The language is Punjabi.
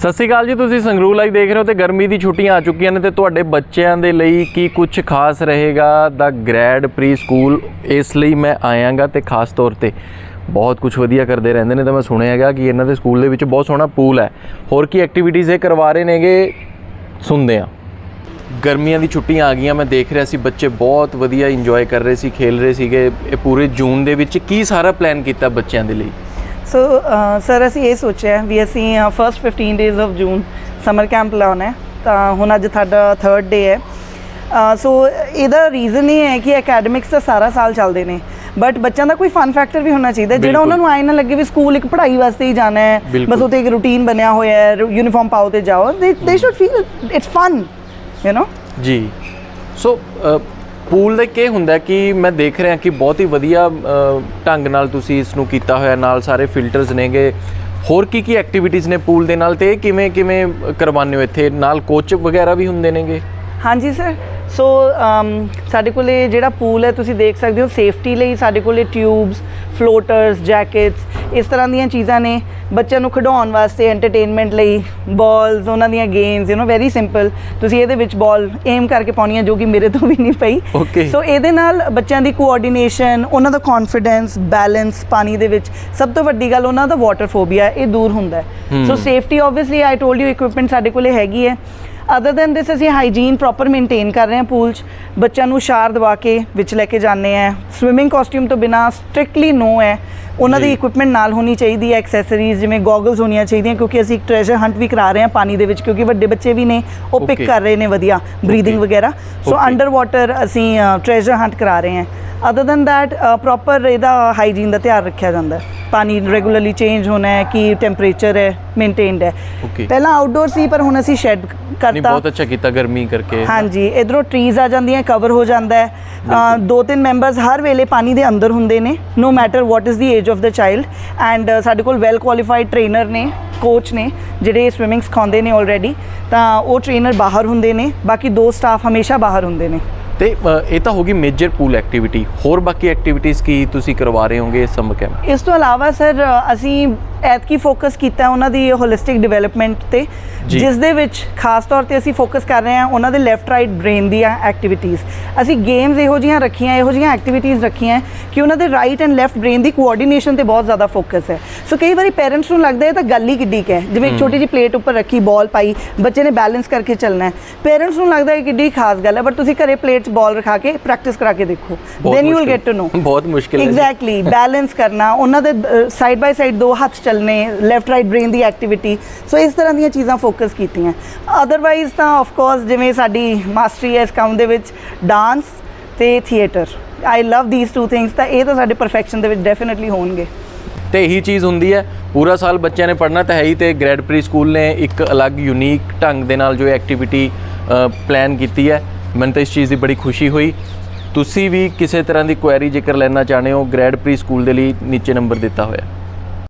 ਸਤਿ ਸ਼੍ਰੀ ਅਕਾਲ ਜੀ, ਤੁਸੀਂ ਸੰਗਰੂਰ ਲਾਈਵ ਦੇਖ ਰਹੇ ਹੋ ਤੇ ਗਰਮੀ ਦੀ ਛੁੱਟੀਆਂ ਆ ਚੁੱਕੀਆਂ ਨੇ ਤੇ ਤੁਹਾਡੇ ਬੱਚਿਆਂ ਦੇ ਲਈ ਕੀ ਕੁਝ ਖਾਸ ਰਹੇਗਾ? ਦਾ ਗ੍ਰੈਡ ਪ੍ਰੀ ਸਕੂਲ ਇਸ ਲਈ ਮੈਂ ਆਇਆਂਗਾ ਤੇ ਖਾਸ ਤੌਰ ਤੇ ਬਹੁਤ ਕੁਝ ਵਧੀਆ ਕਰਦੇ ਰਹਿੰਦੇ ਨੇ ਤਾਂ ਮੈਂ ਸੁਣਿਆ ਹੈਗਾ ਕਿ ਇਹਨਾਂ ਦੇ ਸਕੂਲ ਦੇ ਵਿੱਚ ਬਹੁਤ ਸੋਹਣਾ ਪੂਲ ਹੈ। ਹੋਰ ਕੀ ਐਕਟੀਵਿਟੀਜ਼ ਇਹ ਕਰਵਾ ਰਹੇ ਨੇਗੇ? ਸੁਣਦੇ ਆ ਗਰਮੀਆਂ ਦੀ ਛੁੱਟੀਆਂ ਆ ਗਈਆਂ, ਮੈਂ ਦੇਖ ਰਿਹਾ ਸੀ ਬੱਚੇ ਬਹੁਤ ਵਧੀਆ ਇੰਜੋਏ ਕਰ ਰਹੇ ਸੀ, ਖੇਲ ਰਹੇ ਸੀਗੇ। ਇਹ ਪੂਰੇ ਜੂਨ ਦੇ ਵਿੱਚ ਕੀ ਸਾਰਾ ਪਲਾਨ ਕੀਤਾ ਬੱਚਿਆਂ ਦੇ ਲਈ? ਸੋ ਸਰ ਅਸੀਂ ਇਹ ਸੋਚਿਆ ਵੀ ਅਸੀਂ first 15 days of June summer camp ਲਾਉਣਾ ਹੈ। ਤਾਂ ਹੁਣ ਅੱਜ ਸਾਡਾ 3rd ਡੇ ਹੈ। ਸੋ ਇਹਦਾ ਰੀਜ਼ਨ ਇਹ ਹੈ ਕਿ ਅਕੈਡਮਿਕਸ ਤਾਂ ਸਾਰਾ ਸਾਲ ਚੱਲਦੇ ਨੇ। ਬਟ ਬੱਚਿਆਂ ਦਾ ਕੋਈ ਫਨ ਫੈਕਟਰ ਵੀ ਹੋਣਾ ਚਾਹੀਦਾ ਜਿਹੜਾ। ਉਹਨਾਂ ਨੂੰ ਆਏ ਨਾ ਲੱਗੇ ਵੀ ਸਕੂਲ ਇੱਕ ਪੜ੍ਹਾਈ ਵਾਸਤੇ ਹੀ ਜਾਣਾ ਹੈ। ਬਸ ਉੱਥੇ ਇੱਕ ਰੂਟੀਨ ਬਣਿਆ ਹੋਇਆ ਹੈ ਯੂਨੀਫਾਰਮ ਪਾਓ ਤੇ ਜਾਓ। They should feel it's fun you know ਜੀ। ਸੋ ਪੂਲ ਦਾ ਕੀ ਹੁੰਦਾ ਕਿ ਮੈਂ ਦੇਖ ਰਿਹਾ ਕਿ ਬਹੁਤ ਹੀ ਵਧੀਆ ਢੰਗ ਨਾਲ ਤੁਸੀਂ ਇਸ ਨੂੰ ਕੀਤਾ ਹੋਇਆ, ਨਾਲ ਸਾਰੇ ਫਿਲਟਰਸ ਨੇਗੇ। ਹੋਰ ਕੀ ਕੀ ਐਕਟੀਵਿਟੀਜ਼ ਨੇ ਪੂਲ ਦੇ ਨਾਲ ਤੇ ਕਿਵੇਂ ਕਿਵੇਂ ਕਰਵਾਉਂਦੇ ਹੋ ਇੱਥੇ? ਨਾਲ ਕੋਚ ਵਗੈਰਾ ਵੀ ਹੁੰਦੇ ਨੇਗੇ? ਹਾਂਜੀ ਸਰ ਸੋ ਸਾਡੇ ਕੋਲੇ ਜਿਹੜਾ ਪੂਲ ਹੈ ਤੁਸੀਂ ਦੇਖ ਸਕਦੇ ਹੋ ਸੇਫਟੀ ਲਈ ਸਾਡੇ ਕੋਲੇ ਟਿਊਬਸ ਫਲੋਟਰਸ ਜੈਕਟਸ ਇਸ ਤਰ੍ਹਾਂ ਦੀਆਂ ਚੀਜ਼ਾਂ ਨੇ। ਬੱਚਿਆਂ ਨੂੰ ਖਿਡਾਉਣ ਵਾਸਤੇ ਐਂਟਰਟੇਨਮੈਂਟ ਲਈ ਬਾਲਸ ਉਹਨਾਂ ਦੀਆਂ games you know very simple ਤੁਸੀਂ ਇਹਦੇ ਵਿੱਚ ਬਾਲ ਏਮ ਕਰਕੇ ਪਾਉਣੀ ਹੈ ਜੋ ਕਿ ਮੇਰੇ ਤੋਂ ਵੀ ਨਹੀਂ ਪਈ. ਸੋ ਇਹਦੇ ਨਾਲ ਬੱਚਿਆਂ ਦੀ ਕੋਆਰਡੀਨੇਸ਼ਨ ਉਹਨਾਂ ਦਾ ਕੌਨਫੀਡੈਂਸ ਬੈਲੈਂਸ ਪਾਣੀ ਦੇ ਵਿੱਚ ਸਭ ਤੋਂ ਵੱਡੀ ਗੱਲ ਉਹਨਾਂ ਦਾ ਵਾਟਰ ਫੋਬੀਆ ਇਹ ਦੂਰ ਹੁੰਦਾ so safety obviously I told you equipment ਸਾਡੇ ਕੋਲੇ ਹੈਗੀ ਹੈ। ਅਦਰ ਦੈਨ ਦਿਸ ਅਸੀਂ ਹਾਈਜੀਨ ਪ੍ਰੋਪਰ ਮੇਨਟੇਨ ਕਰ ਰਹੇ ਹਾਂ ਪੂਲ 'ਚ ਬੱਚਿਆਂ ਨੂੰ ਸ਼ਾਰ ਦਵਾ ਕੇ ਵਿੱਚ ਲੈ ਕੇ ਜਾਂਦੇ ਆ ਸਵਿਮਿੰਗ ਕਾਸਟਿਊਮ ਤੋਂ ਬਿਨਾ ਸਟ੍ਰਿਕਟਲੀ ਨੋ ਹੈ ਉਹਨਾਂ ਦੀ। ਇਕਵਿਪਮੈਂਟ ਨਾਲ ਹੋਣੀ ਚਾਹੀਦੀ ਹੈ ਐਕਸੈਸਰੀਜ਼ ਜਿਵੇਂ ਗੋਗਲਸ ਹੋਣੀਆਂ ਚਾਹੀਦੀਆਂ ਕਿਉਂਕਿ ਅਸੀਂ ਇੱਕ ਟ੍ਰੈਜਰ ਹੰਟ ਵੀ ਕਰਾ ਰਹੇ ਹਾਂ ਪਾਣੀ ਦੇ ਵਿੱਚ ਕਿਉਂਕਿ ਵੱਡੇ ਬੱਚੇ ਵੀ ਨੇ ਉਹ ਪਿਕ. ਕਰ ਰਹੇ ਨੇ ਵਧੀਆ ਬਰੀਥਿੰਗ. ਵਗੈਰਾ ਸੋ. ਅੰਡਰ ਵਾਟਰ ਅਸੀਂ ਟ੍ਰੈਜਰ ਹੰਟ ਕਰਾ ਰਹੇ ਹਾਂ ਅਦਰ ਦੈਨ ਦੈਟ ਪ੍ਰੋਪਰ ਇਹਦਾ ਹਾਈਜੀਨ ਦਾ ਧਿਆਨ ਰੱਖਿਆ ਜਾਂਦਾ ਹੈ ਪਾਣੀ ਰੈਗੂਲਰਲੀ ਚੇਂਜ ਹੋਣਾ ਹੈ ਕਿ ਟੈਂਪਰੇਚਰ ਹੈ ਮੇਨਟੇਨਡ ਹੈ. ਪਹਿਲਾਂ ਆਊਟਡੋਰ ਸੀ ਪਰ ਹੁਣ ਅਸੀਂ ਸ਼ੈੱਡ ਨਹੀਂ ਕਰਤਾ ਬਹੁਤ ਅੱਛਾ ਕੀਤਾ ਗਰਮੀ ਕਰਕੇ। ਹਾਂਜੀ ਇਧਰੋਂ ਟਰੀਜ਼ ਆ ਜਾਂਦੀਆਂ ਕਵਰ ਹੋ ਜਾਂਦਾ ਹੈ। ਦੋ ਤਿੰਨ ਮੈਂਬਰਸ ਹਰ ਵੇਲੇ ਪਾਣੀ ਦੇ ਅੰਦਰ ਹੁੰਦੇ ਨੇ no matter what is the age of the child and ਸਾਡੇ ਕੋਲ ਵੈਲ ਕੁਆਲੀਫਾਈਡ ਟ੍ਰੇਨਰ ਨੇ ਕੋਚ ਨੇ ਜਿਹੜੇ ਸਵਿਮਿੰਗ ਸਿਖਾਉਂਦੇ ਨੇ ਆਲਰੇਡੀ ਤਾਂ ਉਹ ਟ੍ਰੇਨਰ ਬਾਹਰ ਹੁੰਦੇ ਨੇ ਬਾਕੀ ਦੋ ਸਟਾਫ ਹਮੇਸ਼ਾ ਬਾਹਰ ਹੁੰਦੇ ਨੇ। ਤੇ ਇਹ ਤਾਂ ਹੋਗੀ ਮੇਜਰ ਪੂਲ ਐਕਟੀਵਿਟੀ ਹੋਰ ਬਾਕੀ ਐਕਟੀਵਿਟੀਜ਼ ਕੀ ਤੁਸੀਂ ਕਰਵਾ ਰਹੇ ਹੋਗੇ ਸਮਰ ਕੈਂਪ? ਇਸ ਤੋਂ ਇਲਾਵਾ ਸਰ ਅਸੀਂ ਐਤਕੀ ਫੋਕਸ ਕੀਤਾ ਹੈ ਉਹਨਾਂ ਦੀ ਹੋਲਿਸਟਿਕ ਡਿਵੈਲਪਮੈਂਟ ਤੇ। ਜਿਸ ਦੇ ਵਿੱਚ ਖਾਸ ਤੌਰ ਤੇ ਅਸੀਂ ਫੋਕਸ ਕਰ ਰਹੇ ਹਾਂ ਉਹਨਾਂ ਦੇ ਲੈਫਟ ਰਾਈਟ ਬ੍ਰੇਨ ਦੀਆਂ ਐਕਟੀਵਿਟੀਜ਼ ਅਸੀਂ ਗੇਮਸ ਇਹੋ ਜਿਹੀਆਂ ਰੱਖੀਆਂ ਇਹੋ ਜਿਹੀਆਂ ਐਕਟੀਵਿਟੀਜ਼ ਰੱਖੀਆਂ ਕਿ ਉਹਨਾਂ ਦੇ ਰਾਈਟ ਐਂਡ ਲੈਫਟ ਬ੍ਰੇਨ ਦੀ ਕੋਆਰਡੀਨੇਸ਼ਨ ਤੇ ਬਹੁਤ ਜ਼ਿਆਦਾ ਫੋਕਸ ਹੈ। ਸੋ ਕਈ ਵਾਰੀ ਪੇਰੈਂਟਸ ਨੂੰ ਲੱਗਦਾ ਹੈ ਤਾਂ ਗੱਲ ਹੀ ਕਿੱਡੀ ਕੁ ਹੈ। ਜਿਵੇਂ ਇੱਕ ਛੋਟੀ ਜਿਹੀ ਪਲੇਟ ਉੱਪਰ ਰੱਖੀ ਬਾਲ ਪਾਈ ਬੱਚੇ ਨੇ ਬੈਲੈਂਸ ਕਰਕੇ ਚੱਲਣਾ ਹੈ। ਪੇਰੈਂਟਸ ਨੂੰ ਲੱਗਦਾ ਹੈ ਕਿੱਡੀ ਖਾਸ ਗੱਲ ਹੈ ਬਟ ਤੁਸੀਂ ਘਰੇ ਪਲੇਟ 'ਚ ਬਾਲ ਰਖਾ ਕੇ ਪ੍ਰੈਕਟਿਸ ਕਰਾ ਕੇ ਦੇਖੋ। Then you will. Get to know ਬਹੁਤ ਮੁਸ਼ਕਿਲ ਹੈ। ਐਗਜ਼ੈਕਟਲੀ ਬੈਲੈਂਸ ਕਰਨਾ ਉਹਨਾਂ ਦੇ ਸਾਈਡ ਬਾਈ ਸਾਈਡ ਦੋ ਹੱਥ ਚੱਲਨੇ ਲੈਫਟ ਰਾਈਟ ਬ੍ਰੇਨ ਦੀ ਐਕਟੀਵਿਟੀ ਸੋ ਇਸ ਤਰ੍ਹਾਂ ਦੀਆਂ ਚੀਜ਼ਾਂ ਫੋਕਸ ਕੀਤੀਆਂ। ਅਦਰਵਾਈਜ਼ ਤਾਂ ਆਫ ਕੋਰਸ ਜਿਵੇਂ ਸਾਡੀ ਮਾਸਟਰੀ ਹੈ ਇਸ ਕੰਮ ਦੇ ਵਿੱਚ ਡਾਂਸ ਤੇ theatre I love these two things ਤਾਂ ਇਹ ਤਾਂ ਸਾਡੇ ਪਰਫੈਕਸ਼ਨ ਦੇ ਵਿੱਚ ਡੈਫੀਨਿਟਲੀ ਹੋਣਗੇ। ਤੇ ਇਹੀ ਚੀਜ਼ ਹੁੰਦੀ ਹੈ। ਪੂਰਾ ਸਾਲ ਬੱਚਿਆਂ ਨੇ ਪੜ੍ਹਨਾ ਤਾਂ ਹੈ ਹੀ ਤੇ ਗ੍ਰੈਡ ਪ੍ਰੀ ਸਕੂਲ ਨੇ ਇੱਕ ਅਲੱਗ ਯੂਨੀਕ ਢੰਗ ਦੇ ਨਾਲ ਜੋ ਐਕਟੀਵਿਟੀ ਪਲਾਨ ਕੀਤੀ ਹੈ। ਮੈਨੂੰ ਤਾਂ ਇਸ ਚੀਜ਼ ਦੀ ਬੜੀ ਖੁਸ਼ੀ ਹੋਈ। ਤੁਸੀਂ ਵੀ ਕਿਸੇ ਤਰ੍ਹਾਂ ਦੀ ਕੁਐਰੀ ਜੇਕਰ ਲੈਣਾ ਚਾਹੁੰਦੇ ਹੋ ਗ੍ਰੈਡ ਪ੍ਰੀ ਸਕੂਲ ਦੇ ਲਈ ਨੀਚੇ ਨੰਬਰ ਦਿੱਤਾ ਹੋਇਆ। ਹੈ